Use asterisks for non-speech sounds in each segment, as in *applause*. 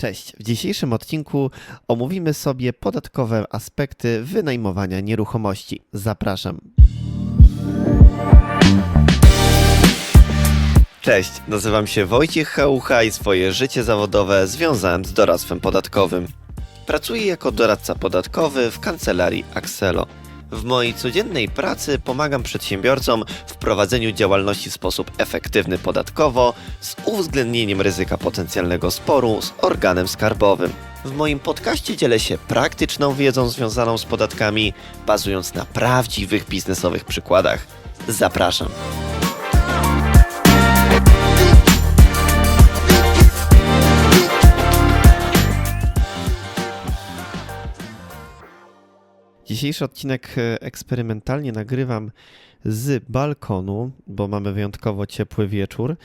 Cześć. W dzisiejszym odcinku omówimy sobie podatkowe aspekty wynajmowania nieruchomości. Zapraszam. Cześć, nazywam się Wojciech Chałucha i swoje życie zawodowe związałem z doradztwem podatkowym. Pracuję jako doradca podatkowy w kancelarii Axelo. W mojej codziennej pracy pomagam przedsiębiorcom w prowadzeniu działalności w sposób efektywny podatkowo z uwzględnieniem ryzyka potencjalnego sporu z organem skarbowym. W moim podcaście dzielę się praktyczną wiedzą związaną z podatkami, bazując na prawdziwych biznesowych przykładach. Zapraszam. Dzisiejszy odcinek e, eksperymentalnie nagrywam z balkonu, bo mamy wyjątkowo ciepły wieczór.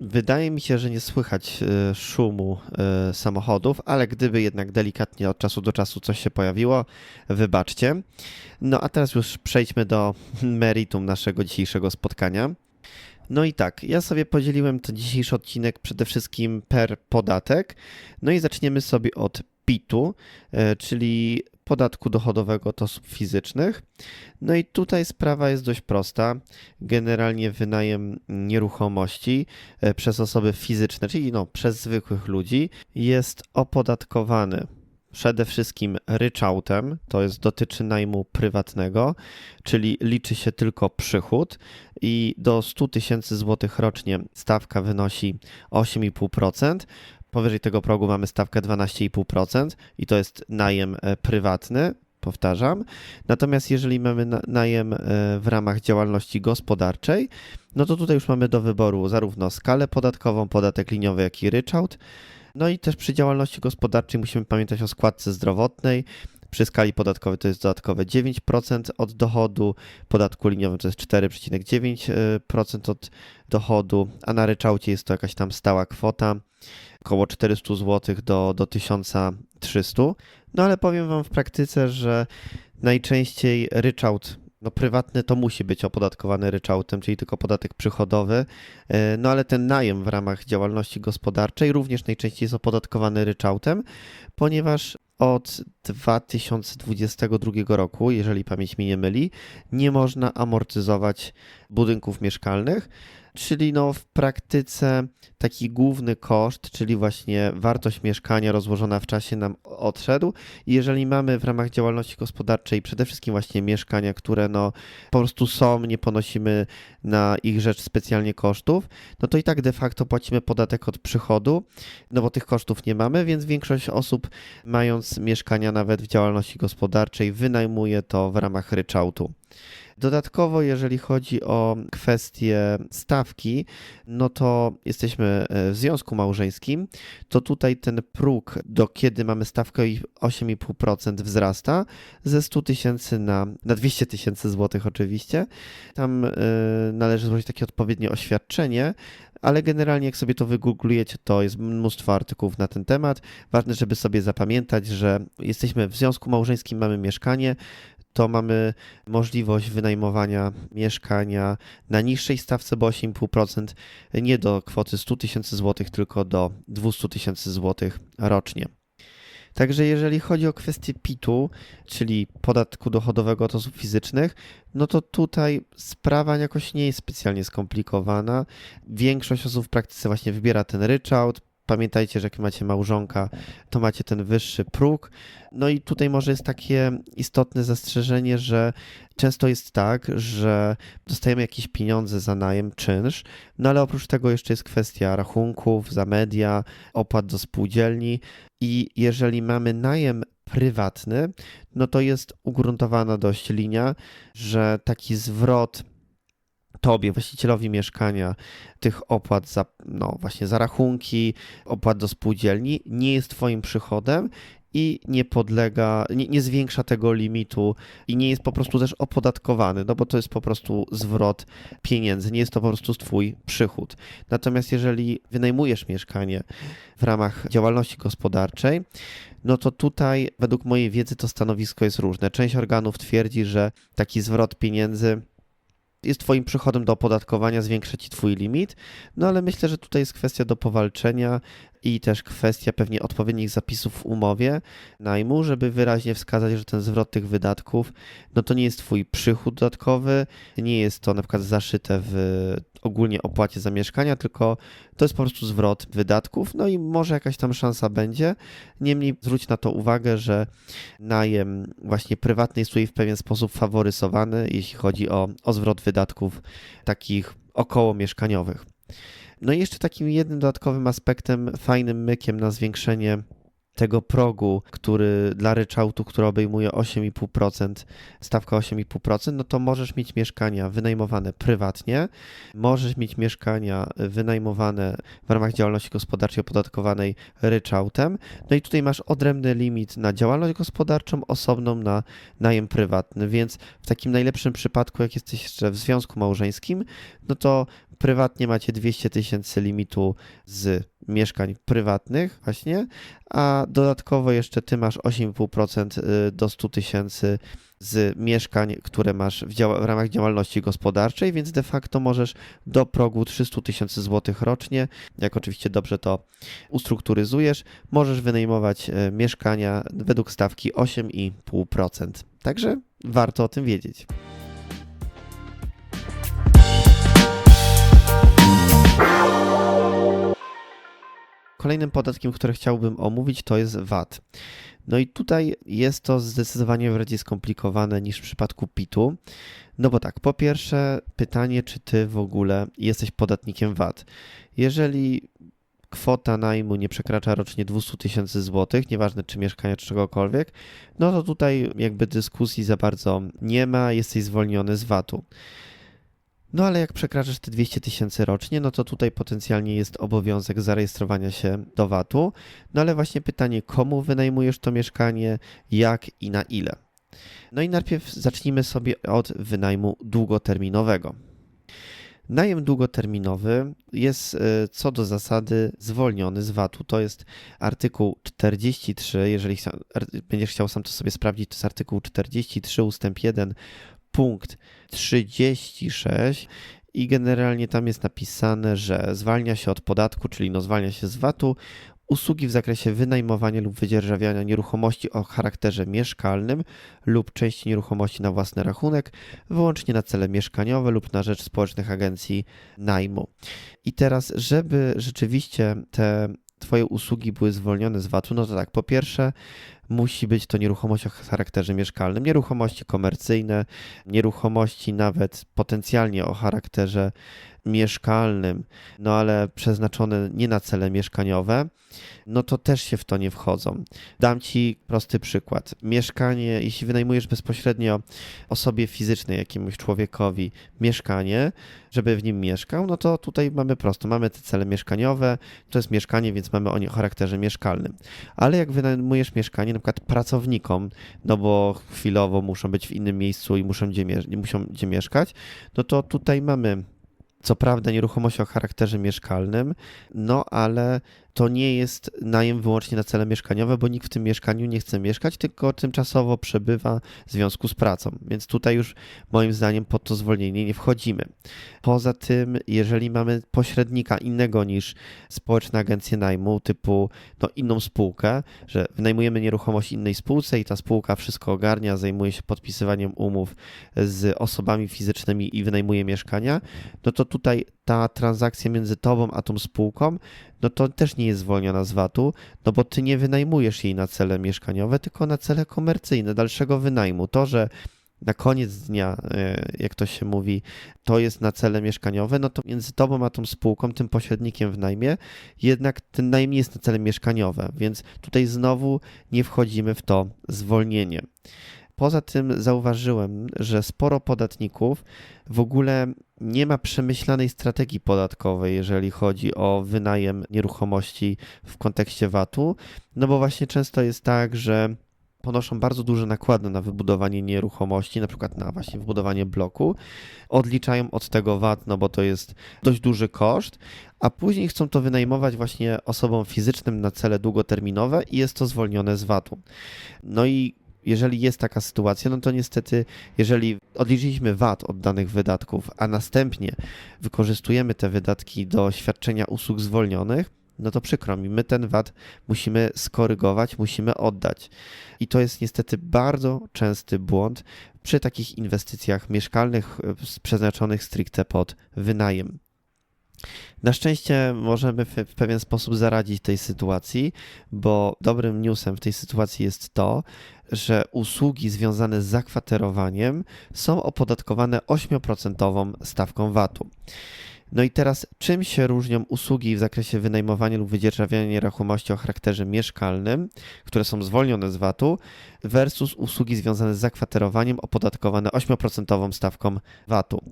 Wydaje mi się, że nie słychać e, szumu e, samochodów, ale gdyby jednak delikatnie od czasu do czasu coś się pojawiło, wybaczcie. No a teraz już przejdźmy do *laughs* meritum naszego dzisiejszego spotkania. No i tak, ja sobie podzieliłem ten dzisiejszy odcinek przede wszystkim per podatek. No i zaczniemy sobie od PIT-u, czyli podatku dochodowego od osób fizycznych. No i tutaj sprawa jest dość prosta. Generalnie wynajem nieruchomości e, przez osoby fizyczne, czyli no, przez zwykłych ludzi, jest opodatkowany przede wszystkim ryczałtem, to jest dotyczy najmu prywatnego, czyli liczy się tylko przychód i do 100 tysięcy złotych rocznie stawka wynosi 8,5%. Powyżej tego progu mamy stawkę 12,5% i to jest najem e, prywatny, powtarzam. Natomiast jeżeli mamy na- najem e, w ramach działalności gospodarczej, no to tutaj już mamy do wyboru zarówno skalę podatkową, podatek liniowy, jak i ryczałt. No i też przy działalności gospodarczej musimy pamiętać o składce zdrowotnej. Przy skali podatkowej to jest dodatkowe 9% od dochodu, podatku liniowym to jest 4,9% od dochodu, a na ryczałcie jest to jakaś tam stała kwota, około 400 zł do, do 1300. No ale powiem Wam w praktyce, że najczęściej ryczałt no prywatny to musi być opodatkowany ryczałtem, czyli tylko podatek przychodowy, e, no ale ten najem w ramach działalności gospodarczej również najczęściej jest opodatkowany ryczałtem, ponieważ od 2022 roku, jeżeli pamięć mi nie myli, nie można amortyzować budynków mieszkalnych, czyli no w praktyce taki główny koszt, czyli właśnie wartość mieszkania rozłożona w czasie nam odszedł jeżeli mamy w ramach działalności gospodarczej przede wszystkim właśnie mieszkania, które no po prostu są, nie ponosimy na ich rzecz specjalnie kosztów, no to i tak de facto płacimy podatek od przychodu, no bo tych kosztów nie mamy, więc większość osób mając mieszkania nawet w działalności gospodarczej wynajmuje to w ramach ryczałtu. Dodatkowo, jeżeli chodzi o kwestię stawki, no to jesteśmy e, w związku małżeńskim, to tutaj ten próg, do kiedy mamy stawkę i 8,5% wzrasta ze 100 tysięcy na, na 200 tysięcy złotych oczywiście. Tam e, należy złożyć takie odpowiednie oświadczenie, ale generalnie jak sobie to wygooglujecie, to jest mnóstwo artykułów na ten temat. Ważne, żeby sobie zapamiętać, że jesteśmy w związku małżeńskim, mamy mieszkanie, to mamy możliwość wynajmowania mieszkania na niższej stawce, bo 8,5%, nie do kwoty 100 tysięcy złotych, tylko do 200 tysięcy złotych rocznie. Także jeżeli chodzi o kwestię PIT-u, czyli podatku dochodowego od osób fizycznych, no to tutaj sprawa jakoś nie jest specjalnie skomplikowana. Większość osób w praktyce właśnie wybiera ten ryczałt. Pamiętajcie, że jak macie małżonka, to macie ten wyższy próg. No i tutaj może jest takie istotne zastrzeżenie, że często jest tak, że dostajemy jakieś pieniądze za najem, czynsz, no ale oprócz tego jeszcze jest kwestia rachunków za media, opłat do spółdzielni i jeżeli mamy najem prywatny, no to jest ugruntowana dość linia, że taki zwrot tobie, właścicielowi mieszkania, tych opłat za, no właśnie za rachunki, opłat do spółdzielni nie jest twoim przychodem i nie podlega, nie, nie zwiększa tego limitu i nie jest po prostu też opodatkowany, no bo to jest po prostu zwrot pieniędzy, nie jest to po prostu twój przychód. Natomiast jeżeli wynajmujesz mieszkanie w ramach działalności gospodarczej, no to tutaj według mojej wiedzy to stanowisko jest różne. Część organów twierdzi, że taki zwrot pieniędzy jest Twoim przychodem do opodatkowania, zwiększa Ci Twój limit. No ale myślę, że tutaj jest kwestia do powalczenia i też kwestia pewnie odpowiednich zapisów w umowie najmu, żeby wyraźnie wskazać, że ten zwrot tych wydatków, no to nie jest twój przychód dodatkowy, nie jest to na przykład zaszyte w ogólnie opłacie za mieszkania, tylko to jest po prostu zwrot wydatków, no i może jakaś tam szansa będzie. Niemniej zwróć na to uwagę, że najem właśnie prywatny jest tutaj w pewien sposób faworyzowany, jeśli chodzi o, o zwrot wydatków takich około mieszkaniowych. No i jeszcze takim jednym dodatkowym aspektem, fajnym mykiem na zwiększenie tego progu, który dla ryczałtu, który obejmuje 8,5%, stawka 8,5%, no to możesz mieć mieszkania wynajmowane prywatnie, możesz mieć mieszkania wynajmowane w ramach działalności gospodarczej opodatkowanej ryczałtem, no i tutaj masz odrębny limit na działalność gospodarczą, osobną na najem prywatny, więc w takim najlepszym przypadku, jak jesteś jeszcze w związku małżeńskim, no to prywatnie macie 200 tysięcy limitu z mieszkań prywatnych właśnie, a dodatkowo jeszcze ty masz 8,5% do 100 tysięcy z mieszkań, które masz w, w ramach działalności gospodarczej, więc de facto możesz do progu 300 tysięcy złotych rocznie, jak oczywiście dobrze to ustrukturyzujesz, możesz wynajmować e, mieszkania według stawki 8,5%. Także warto o tym wiedzieć. Kolejnym podatkiem, który chciałbym omówić, to jest VAT. No i tutaj jest to zdecydowanie bardziej skomplikowane niż w przypadku PIT-u. No bo tak, po pierwsze, pytanie, czy ty w ogóle jesteś podatnikiem VAT. Jeżeli kwota najmu nie przekracza rocznie 200 tysięcy złotych, nieważne czy mieszkania, czy czegokolwiek, no to tutaj jakby dyskusji za bardzo nie ma, jesteś zwolniony z VAT-u. No ale jak przekraczasz te 200 tysięcy rocznie, no to tutaj potencjalnie jest obowiązek zarejestrowania się do VAT-u. No ale właśnie pytanie, komu wynajmujesz to mieszkanie, jak i na ile? No i najpierw zacznijmy sobie od wynajmu długoterminowego. Najem długoterminowy jest e, co do zasady zwolniony z VAT-u. To jest artykuł 43. Jeżeli będziesz chciał sam to sobie sprawdzić, to jest artykuł 43 ustęp 1 punkt 36 i generalnie tam jest napisane, że zwalnia się od podatku, czyli no zwalnia się z VAT-u usługi w zakresie wynajmowania lub wydzierżawiania nieruchomości o charakterze mieszkalnym lub części nieruchomości na własny rachunek, wyłącznie na cele mieszkaniowe lub na rzecz społecznych agencji najmu. I teraz, żeby rzeczywiście te Twoje usługi były zwolnione z VAT-u, no to tak, po pierwsze, musi być to nieruchomość o charakterze mieszkalnym, nieruchomości komercyjne, nieruchomości nawet potencjalnie o charakterze mieszkalnym, no ale przeznaczone nie na cele mieszkaniowe, no to też się w to nie wchodzą. Dam Ci prosty przykład. Mieszkanie, jeśli wynajmujesz bezpośrednio osobie fizycznej, jakiemuś człowiekowi mieszkanie, żeby w nim mieszkał, no to tutaj mamy prosto, mamy te cele mieszkaniowe, to jest mieszkanie, więc mamy o, nie, charakterze mieszkalnym. Ale jak wynajmujesz mieszkanie na przykład pracownikom, no bo chwilowo muszą być w innym miejscu i muszą gdzie, muszą gdzie mieszkać, no to tutaj mamy co prawda nieruchomość o charakterze mieszkalnym, no ale to nie jest najem wyłącznie na cele mieszkaniowe, bo nikt w tym mieszkaniu nie chce mieszkać, tylko tymczasowo przebywa w związku z pracą. Więc tutaj już moim zdaniem pod to zwolnienie nie wchodzimy. Poza tym, jeżeli mamy pośrednika innego niż społeczne agencje najmu, typu no, inną spółkę, że wynajmujemy nieruchomość innej spółce i ta spółka wszystko ogarnia, zajmuje się podpisywaniem umów z osobami fizycznymi i wynajmuje mieszkania, no to tutaj ta transakcja między tobą a tą spółką, no to też nie jest zwolniona z VAT-u, no bo ty nie wynajmujesz jej na cele mieszkaniowe, tylko na cele komercyjne, dalszego wynajmu. To, że na koniec dnia, e, jak to się mówi, to jest na cele mieszkaniowe, no to między tobą a tą spółką, tym pośrednikiem w najmie, jednak ten najem jest na cele mieszkaniowe, więc tutaj znowu nie wchodzimy w to zwolnienie. Poza tym zauważyłem, że sporo podatników w ogóle nie ma przemyślanej strategii podatkowej, jeżeli chodzi o wynajem nieruchomości w kontekście VAT-u, no bo właśnie często jest tak, że ponoszą bardzo duże nakłady na wybudowanie nieruchomości, na przykład na właśnie wybudowanie bloku, odliczają od tego VAT, no bo to jest dość duży koszt, a później chcą to wynajmować właśnie osobom fizycznym na cele długoterminowe i jest to zwolnione z VAT-u. No i jeżeli jest taka sytuacja, no to niestety, jeżeli odliczyliśmy VAT od danych wydatków, a następnie wykorzystujemy te wydatki do świadczenia usług zwolnionych, no to przykro mi, my ten VAT musimy skorygować, musimy oddać. I to jest niestety bardzo częsty błąd przy takich inwestycjach mieszkalnych e, przeznaczonych stricte pod wynajem. Na szczęście możemy w, w pewien sposób zaradzić tej sytuacji, bo dobrym newsem w tej sytuacji jest to, że usługi związane z zakwaterowaniem są opodatkowane 8% stawką VAT-u. No i teraz, czym się różnią usługi w zakresie wynajmowania lub wydzierżawiania nieruchomości o charakterze mieszkalnym, które są zwolnione z VAT-u, versus usługi związane z zakwaterowaniem opodatkowane 8% stawką VAT-u?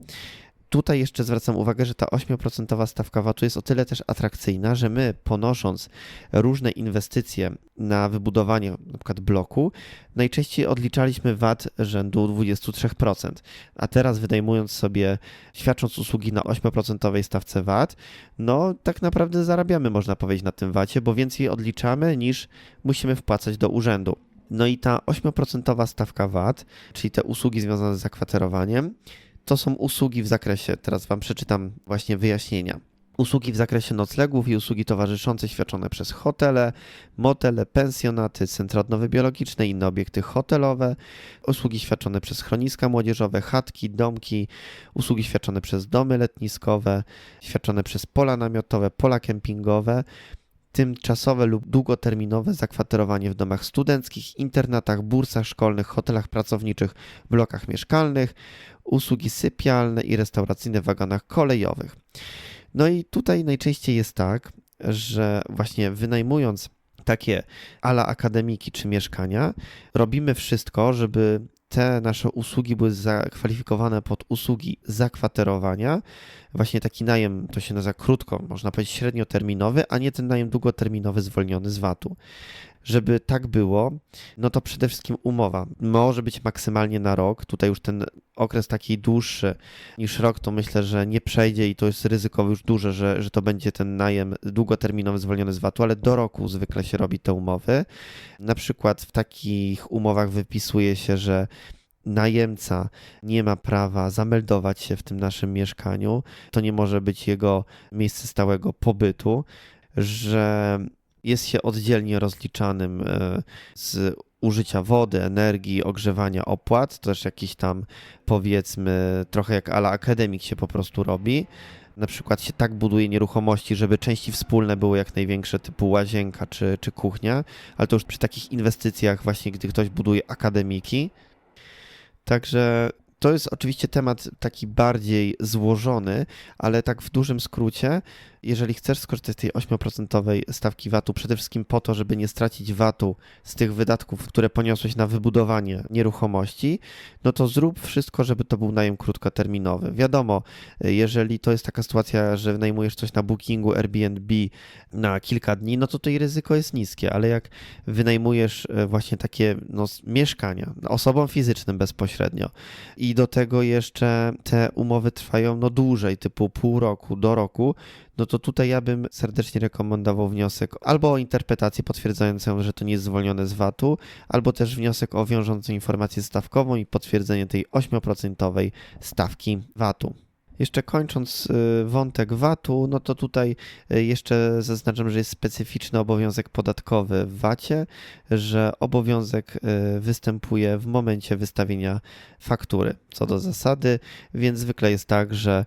Tutaj jeszcze zwracam uwagę, że ta 8% stawka VAT-u jest o tyle też atrakcyjna, że my ponosząc różne inwestycje na wybudowanie np. bloku, najczęściej odliczaliśmy VAT rzędu 23%, a teraz wynajmując sobie, świadcząc usługi na 8% stawce VAT, no tak naprawdę zarabiamy, można powiedzieć, na tym VAT-ie, bo więcej odliczamy niż musimy wpłacać do urzędu. No i ta 8% stawka VAT, czyli te usługi związane z zakwaterowaniem, to są usługi w zakresie, teraz Wam przeczytam właśnie wyjaśnienia. Usługi w zakresie noclegów i usługi towarzyszące świadczone przez hotele, motele, pensjonaty, centra odnowy biologicznej, inne obiekty hotelowe, usługi świadczone przez schroniska młodzieżowe, chatki, domki, usługi świadczone przez domy letniskowe, świadczone przez pola namiotowe, pola kempingowe, tymczasowe lub długoterminowe zakwaterowanie w domach studenckich, internatach, bursach szkolnych, hotelach pracowniczych, blokach mieszkalnych, usługi sypialne i restauracyjne w wagonach kolejowych. No i tutaj najczęściej jest tak, że właśnie wynajmując takie ala akademiki czy mieszkania, robimy wszystko, żeby te nasze usługi były zakwalifikowane pod usługi zakwaterowania. Właśnie taki najem to się nazywa krótko, można powiedzieć średnioterminowy, a nie ten najem długoterminowy zwolniony z VAT-u. Żeby tak było, no to przede wszystkim umowa może być maksymalnie na rok. Tutaj już ten okres taki dłuższy niż rok, to myślę, że nie przejdzie i to jest ryzyko już duże, że, że to będzie ten najem długoterminowy zwolniony z VAT-u, ale do roku zwykle się robi te umowy. Na przykład w takich umowach wypisuje się, że najemca nie ma prawa zameldować się w tym naszym mieszkaniu, to nie może być jego miejsce stałego pobytu, że jest się oddzielnie rozliczanym e, z użycia wody, energii, ogrzewania, opłat, to też jakiś tam powiedzmy trochę jak ala akademik się po prostu robi. Na przykład się tak buduje nieruchomości, żeby części wspólne były jak największe, typu łazienka czy, czy kuchnia, ale to już przy takich inwestycjach właśnie, gdy ktoś buduje akademiki. Także to jest oczywiście temat taki bardziej złożony, ale tak w dużym skrócie jeżeli chcesz skorzystać z tej 8% stawki VAT-u, przede wszystkim po to, żeby nie stracić VAT-u z tych wydatków, które poniosłeś na wybudowanie nieruchomości, no to zrób wszystko, żeby to był najem krótkoterminowy. Wiadomo, jeżeli to jest taka sytuacja, że wynajmujesz coś na bookingu Airbnb na kilka dni, no to tutaj ryzyko jest niskie, ale jak wynajmujesz e, właśnie takie no, mieszkania osobom fizycznym bezpośrednio i do tego jeszcze te umowy trwają no dłużej, typu pół roku do roku, no to tutaj ja bym serdecznie rekomendował wniosek albo o interpretację potwierdzającą, że to nie jest zwolnione z VAT-u, albo też wniosek o wiążącą informację stawkową i potwierdzenie tej 8% stawki VAT-u. Jeszcze kończąc y, wątek VAT-u, no to tutaj y, jeszcze zaznaczam, że jest specyficzny obowiązek podatkowy w VAT-ie, że obowiązek y, występuje w momencie wystawienia faktury co do zasady, więc zwykle jest tak, że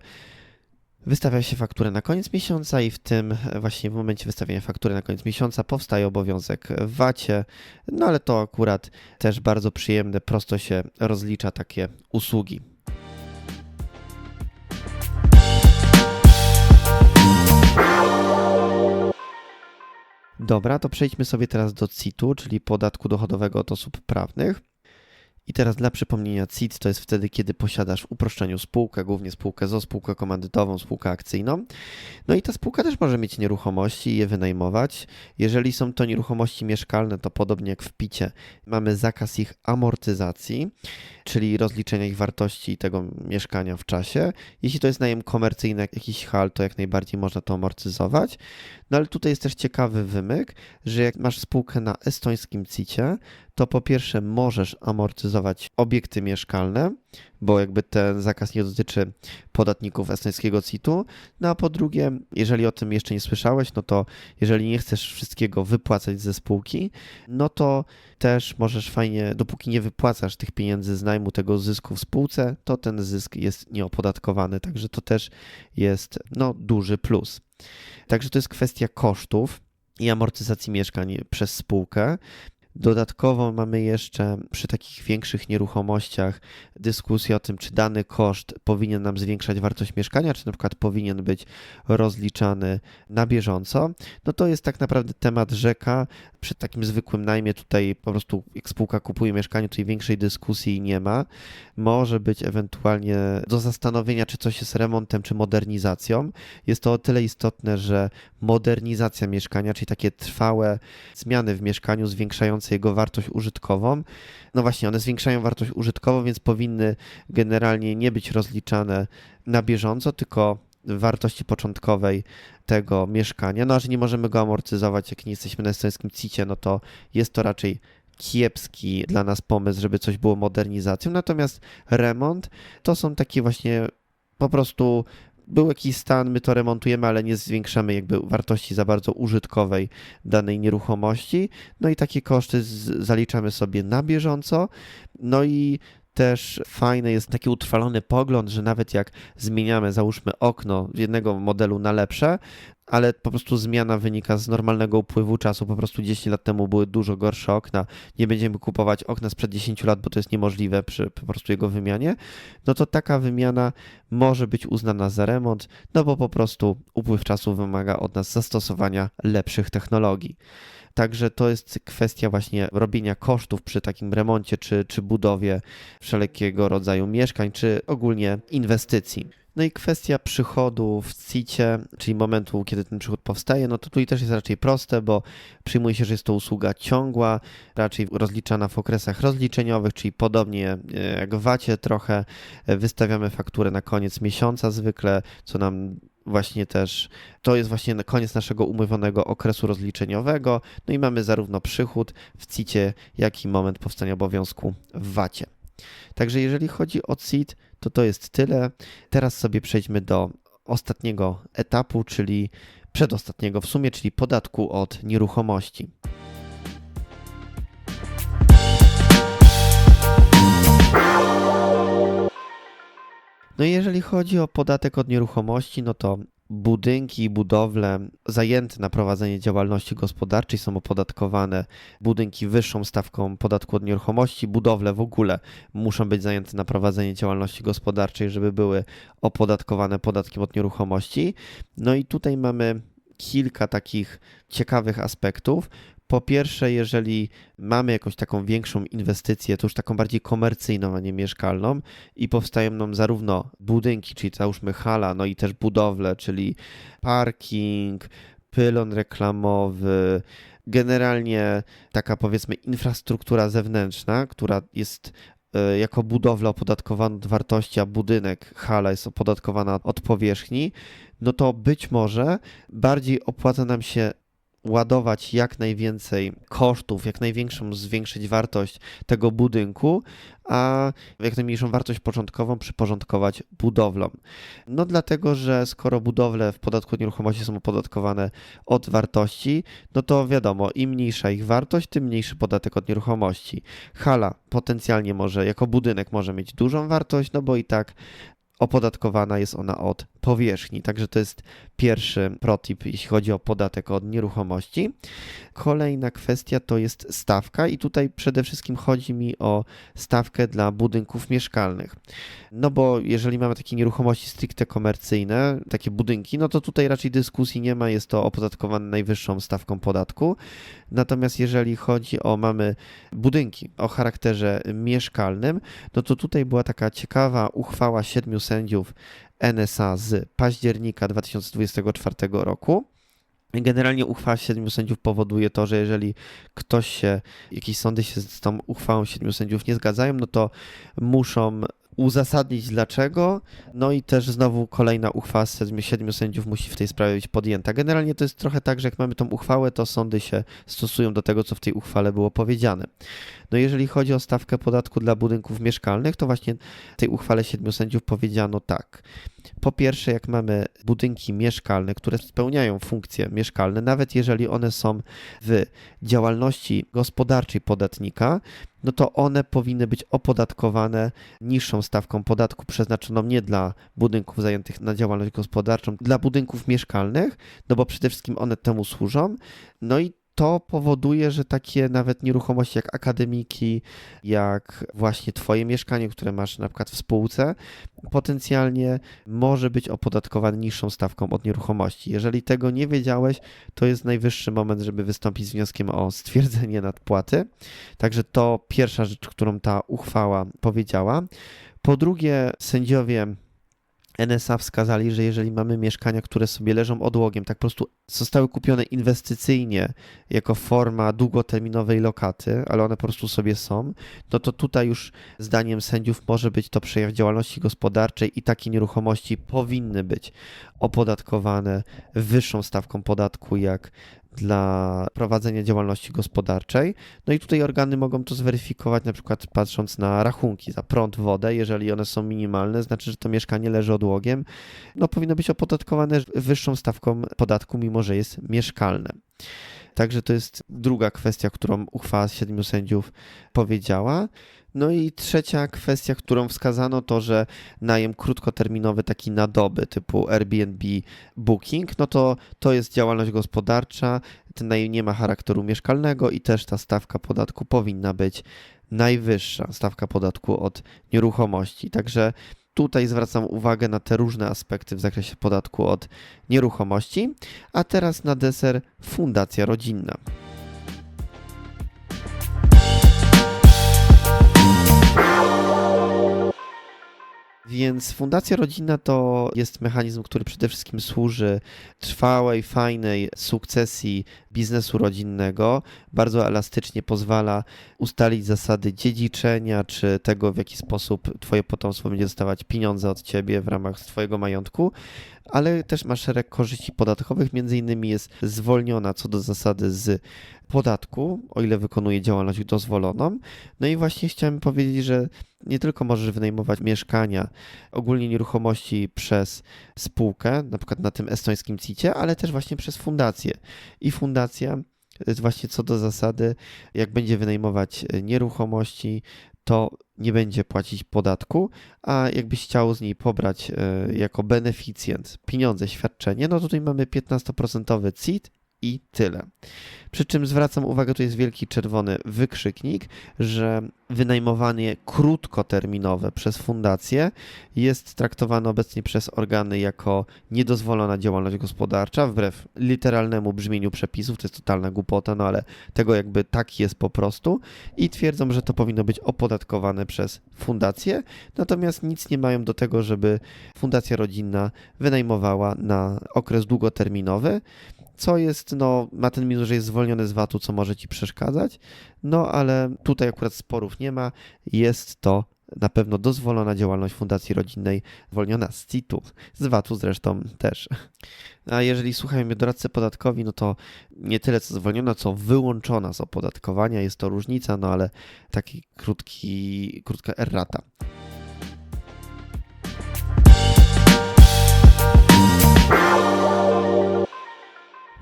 Wystawia się fakturę na koniec miesiąca i w tym właśnie w momencie wystawienia faktury na koniec miesiąca powstaje obowiązek w VAT-ie, no ale to akurat też bardzo przyjemne, prosto się rozlicza takie usługi. Dobra, to przejdźmy sobie teraz do CIT-u, czyli podatku dochodowego od osób prawnych. I teraz dla przypomnienia, CIT to jest wtedy, kiedy posiadasz w uproszczeniu spółkę, głównie spółkę ZO, spółkę komandytową, spółkę akcyjną. No i ta spółka też może mieć nieruchomości i je wynajmować. Jeżeli są to nieruchomości mieszkalne, to podobnie jak w PICie mamy zakaz ich amortyzacji, czyli rozliczenia ich wartości tego mieszkania w czasie. Jeśli to jest najem komercyjny, jakiś hal, to jak najbardziej można to amortyzować. No ale tutaj jest też ciekawy wymyk, że jak masz spółkę na estońskim CIT-cie, to po pierwsze możesz amortyzować obiekty mieszkalne, bo jakby ten zakaz nie dotyczy podatników estońskiego CIT-u. No a po drugie, jeżeli o tym jeszcze nie słyszałeś, no to jeżeli nie chcesz wszystkiego wypłacać ze spółki, no to też możesz fajnie, dopóki nie wypłacasz tych pieniędzy z najmu tego zysku w spółce, to ten zysk jest nieopodatkowany, także to też jest no, duży plus. Także to jest kwestia kosztów i amortyzacji mieszkań przez spółkę. Dodatkowo mamy jeszcze przy takich większych nieruchomościach dyskusję o tym, czy dany koszt powinien nam zwiększać wartość mieszkania, czy na przykład powinien być rozliczany na bieżąco. No to jest tak naprawdę temat rzeka. Przy takim zwykłym najmie tutaj po prostu jak spółka kupuje mieszkanie, tutaj większej dyskusji nie ma. Może być ewentualnie do zastanowienia, czy coś jest remontem, czy modernizacją. Jest to o tyle istotne, że modernizacja mieszkania, czyli takie trwałe zmiany w mieszkaniu zwiększające jego wartość użytkową, no właśnie, one zwiększają wartość użytkową, więc powinny generalnie nie być rozliczane na bieżąco, tylko wartości początkowej tego mieszkania. No a że nie możemy go amortyzować, jak nie jesteśmy na estońskim CIT-ie, no to jest to raczej kiepski dla nas pomysł, żeby coś było modernizacją. Natomiast remont to są takie właśnie po prostu był jakiś stan, my to remontujemy, ale nie zwiększamy jakby wartości za bardzo użytkowej danej nieruchomości. No i takie koszty z, zaliczamy sobie na bieżąco. No i też fajny jest taki utrwalony pogląd, że nawet jak zmieniamy, załóżmy okno z jednego modelu na lepsze, ale po prostu zmiana wynika z normalnego upływu czasu. Po prostu 10 lat temu były dużo gorsze okna. Nie będziemy kupować okna sprzed 10 lat, bo to jest niemożliwe przy po prostu jego wymianie. No to taka wymiana może być uznana za remont, no bo po prostu upływ czasu wymaga od nas zastosowania lepszych technologii. Także to jest kwestia właśnie robienia kosztów przy takim remoncie czy, czy budowie wszelkiego rodzaju mieszkań, czy ogólnie inwestycji. No i kwestia przychodu w CIT-cie, czyli momentu, kiedy ten przychód powstaje, no to tutaj też jest raczej proste, bo przyjmuje się, że jest to usługa ciągła, raczej rozliczana w okresach rozliczeniowych, czyli podobnie jak w VAT-ie trochę. Wystawiamy fakturę na koniec miesiąca zwykle, co nam właśnie też to jest właśnie koniec naszego umówionego okresu rozliczeniowego. No i mamy zarówno przychód w CIT-cie, jak i moment powstania obowiązku w VAT-ie. Także jeżeli chodzi o CIT, to to jest tyle. Teraz sobie przejdźmy do ostatniego etapu, czyli przedostatniego w sumie, czyli podatku od nieruchomości. No i jeżeli chodzi o podatek od nieruchomości, no to budynki i budowle zajęte na prowadzenie działalności gospodarczej są opodatkowane. Budynki wyższą stawką podatku od nieruchomości, budowle w ogóle muszą być zajęte na prowadzenie działalności gospodarczej, żeby były opodatkowane podatkiem od nieruchomości. No i tutaj mamy kilka takich ciekawych aspektów. Po pierwsze, jeżeli mamy jakąś taką większą inwestycję, to już taką bardziej komercyjną, a nie mieszkalną, i powstają nam zarówno budynki, czyli załóżmy hala, no i też budowle, czyli parking, pylon reklamowy, generalnie taka powiedzmy infrastruktura zewnętrzna, która jest e, jako budowla opodatkowana od wartości, a budynek, hala jest opodatkowana od powierzchni, no to być może bardziej opłaca nam się ładować jak najwięcej kosztów, jak największą zwiększyć wartość tego budynku, a jak najmniejszą wartość początkową przyporządkować budowlom. No dlatego, że skoro budowle w podatku od nieruchomości są opodatkowane od wartości, no to wiadomo, im mniejsza ich wartość, tym mniejszy podatek od nieruchomości. Hala potencjalnie może, jako budynek może mieć dużą wartość, no bo i tak opodatkowana jest ona od powierzchni. Także to jest pierwszy protip, jeśli chodzi o podatek od nieruchomości. Kolejna kwestia to jest stawka, i tutaj przede wszystkim chodzi mi o stawkę dla budynków mieszkalnych. No bo jeżeli mamy takie nieruchomości stricte komercyjne, takie budynki, no to tutaj raczej dyskusji nie ma, jest to opodatkowane najwyższą stawką podatku. Natomiast jeżeli chodzi o mamy budynki o charakterze mieszkalnym, no to tutaj była taka ciekawa uchwała siedmiu sędziów NSA z października 2024 roku. Generalnie uchwała siedmiu sędziów powoduje to, że jeżeli ktoś się, jakieś sądy się z tą uchwałą siedmiu sędziów nie zgadzają, no to muszą uzasadnić dlaczego, no i też znowu kolejna uchwała z siedmiu, sędziów musi w tej sprawie być podjęta. Generalnie to jest trochę tak, że jak mamy tą uchwałę, to sądy się stosują do tego, co w tej uchwale było powiedziane. No jeżeli chodzi o stawkę podatku dla budynków mieszkalnych, to właśnie w tej uchwale siedmiu sędziów powiedziano tak. Po pierwsze, jak mamy budynki mieszkalne, które spełniają funkcje mieszkalne, nawet jeżeli one są w działalności gospodarczej podatnika, no to one powinny być opodatkowane niższą stawką podatku przeznaczoną nie dla budynków zajętych na działalność gospodarczą, dla budynków mieszkalnych, no bo przede wszystkim one temu służą. No i to powoduje, że takie nawet nieruchomości jak akademiki, jak właśnie Twoje mieszkanie, które masz na przykład w spółce, potencjalnie może być opodatkowane niższą stawką od nieruchomości. Jeżeli tego nie wiedziałeś, to jest najwyższy moment, żeby wystąpić z wnioskiem o stwierdzenie nadpłaty. Także to pierwsza rzecz, którą ta uchwała powiedziała. Po drugie, sędziowie NSA wskazali, że jeżeli mamy mieszkania, które sobie leżą odłogiem, tak po prostu zostały kupione inwestycyjnie jako forma długoterminowej lokaty, ale one po prostu sobie są, no to tutaj już zdaniem sędziów może być to przejaw działalności gospodarczej i takie nieruchomości powinny być opodatkowane wyższą stawką podatku jak dla prowadzenia działalności gospodarczej. No i tutaj organy mogą to zweryfikować, na przykład patrząc na rachunki za prąd, wodę. Jeżeli one są minimalne, znaczy, że to mieszkanie leży odłogiem, no powinno być opodatkowane wyższą stawką podatku, mimo że jest mieszkalne. Także to jest druga kwestia, którą uchwała siedmiu sędziów powiedziała. No i trzecia kwestia, którą wskazano, to że najem krótkoterminowy, taki na doby, typu Airbnb, Booking, no to to jest działalność gospodarcza, ten najem nie ma charakteru mieszkalnego i też ta stawka podatku powinna być najwyższa, stawka podatku od nieruchomości. Także tutaj zwracam uwagę na te różne aspekty w zakresie podatku od nieruchomości. A teraz na deser Fundacja Rodzinna. Więc Fundacja Rodzinna to jest mechanizm, który przede wszystkim służy trwałej, fajnej sukcesji biznesu rodzinnego. Bardzo elastycznie pozwala ustalić zasady dziedziczenia, czy tego, w jaki sposób Twoje potomstwo będzie dostawać pieniądze od Ciebie w ramach Twojego majątku, ale też ma szereg korzyści podatkowych. Między innymi jest zwolniona co do zasady z podatku, o ile wykonuje działalność dozwoloną. No i właśnie chciałem powiedzieć, że nie tylko możesz wynajmować mieszkania, ogólnie nieruchomości przez spółkę, na przykład na tym estońskim CIT-ie, ale też właśnie przez fundację. I fundacja jest właśnie co do zasady, jak będzie wynajmować nieruchomości, to nie będzie płacić podatku, a jakbyś chciał z niej pobrać e, jako beneficjent pieniądze, świadczenie, no tutaj mamy 15% CIT i tyle. Przy czym zwracam uwagę, tu jest wielki czerwony wykrzyknik, że wynajmowanie krótkoterminowe przez fundację jest traktowane obecnie przez organy jako niedozwolona działalność gospodarcza, wbrew literalnemu brzmieniu przepisów, to jest totalna głupota, no ale tego jakby tak jest po prostu i twierdzą, że to powinno być opodatkowane przez fundację, natomiast nic nie mają do tego, żeby fundacja rodzinna wynajmowała na okres długoterminowy co jest, no, ma ten minus, że jest zwolniony z VAT-u, co może ci przeszkadzać, no ale tutaj akurat sporów nie ma, jest to na pewno dozwolona działalność Fundacji Rodzinnej, zwolniona z CIT-u, z VAT-u zresztą też. A jeżeli słuchają mnie doradcy podatkowi, no to nie tyle co zwolniona, co wyłączona z opodatkowania, jest to różnica, no ale taki krótki, krótka errata.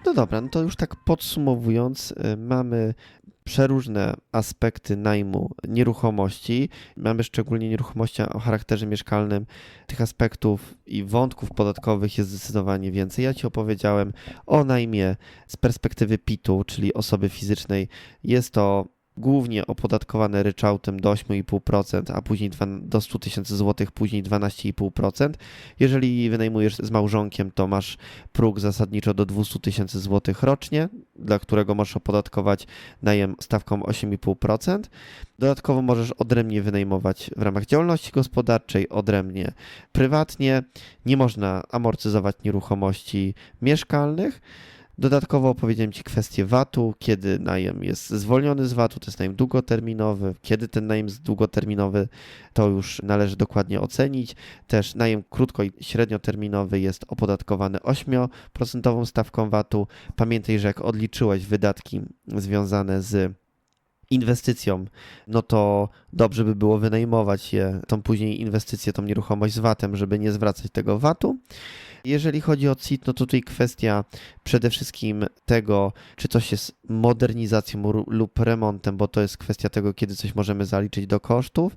No dobra, no to już tak podsumowując, y, mamy przeróżne aspekty najmu nieruchomości. Mamy szczególnie nieruchomości o charakterze mieszkalnym. Tych aspektów i wątków podatkowych jest zdecydowanie więcej. Ja Ci opowiedziałem o najmie z perspektywy PIT-u, czyli osoby fizycznej. Jest to głównie opodatkowane ryczałtem do 8,5%, a później do 100 tysięcy złotych, później 12,5%. Jeżeli wynajmujesz z małżonkiem, to masz próg zasadniczo do 200 tysięcy złotych rocznie, dla którego możesz opodatkować najem stawką 8,5%. Dodatkowo możesz odrębnie wynajmować w ramach działalności gospodarczej, odrębnie prywatnie. Nie można amortyzować nieruchomości mieszkalnych. Dodatkowo opowiedziałem Ci kwestię VAT-u, kiedy najem jest zwolniony z VAT-u, to jest najem długoterminowy, kiedy ten najem jest długoterminowy, to już należy dokładnie ocenić. Też najem krótko i średnioterminowy jest opodatkowany 8% stawką VAT-u. Pamiętaj, że jak odliczyłeś wydatki związane z inwestycją, no to dobrze by było wynajmować je, tą później inwestycję, tą nieruchomość z VAT-em, żeby nie zwracać tego VAT-u. Jeżeli chodzi o CIT, no to tutaj kwestia przede wszystkim tego, czy coś jest modernizacją lub remontem, bo to jest kwestia tego, kiedy coś możemy zaliczyć do kosztów.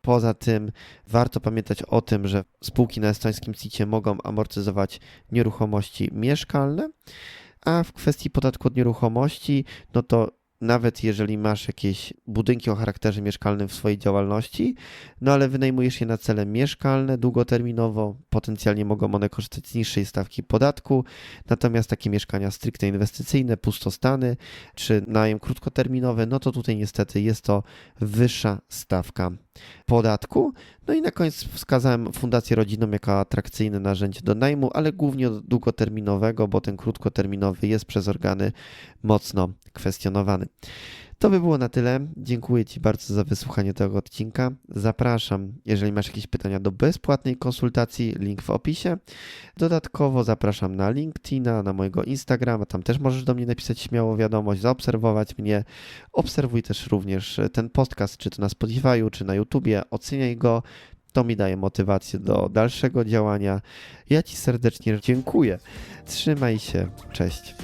Poza tym warto pamiętać o tym, że spółki na estońskim CIT-ie mogą amortyzować nieruchomości mieszkalne, a w kwestii podatku od nieruchomości, no to nawet jeżeli masz jakieś budynki o charakterze mieszkalnym w swojej działalności, no ale wynajmujesz je na cele mieszkalne długoterminowo, potencjalnie mogą one korzystać z niższej stawki podatku, natomiast takie mieszkania stricte inwestycyjne, pustostany czy najem krótkoterminowy, no to tutaj niestety jest to wyższa stawka podatku. No i na koniec wskazałem Fundację Rodziną jako atrakcyjne narzędzie do najmu, ale głównie długoterminowego, bo ten krótkoterminowy jest przez organy mocno kwestionowany. To by było na tyle. Dziękuję Ci bardzo za wysłuchanie tego odcinka. Zapraszam, jeżeli masz jakieś pytania, do bezpłatnej konsultacji, link w opisie. Dodatkowo zapraszam na LinkedIna, na mojego Instagrama, tam też możesz do mnie napisać śmiało wiadomość, zaobserwować mnie. Obserwuj też również ten podcast, czy to na Spotify'u, czy na YouTubie, oceniaj go. To mi daje motywację do dalszego działania. Ja Ci serdecznie dziękuję. Trzymaj się. Cześć.